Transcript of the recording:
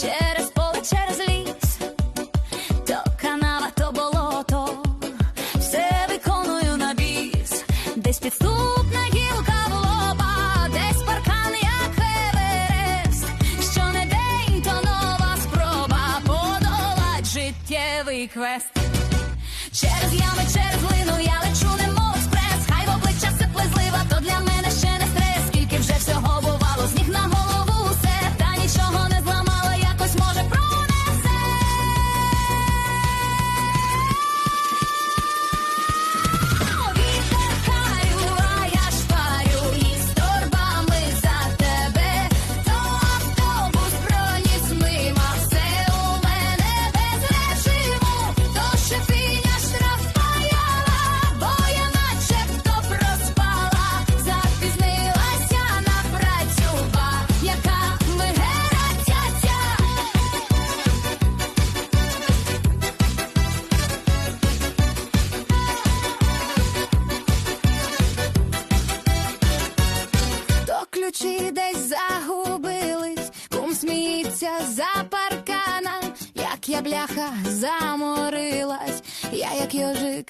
через поле, через ліс, то канала то болото, все виконую на біс, десь підступна гілка в лоба, десь паркан, як хеверест, що не день, то нова спроба подолать життєвий квест. Через ями, через лину я лечу. ключі десь загубились, кум сміється за парканом, як я бляха заморилась, я як йожик.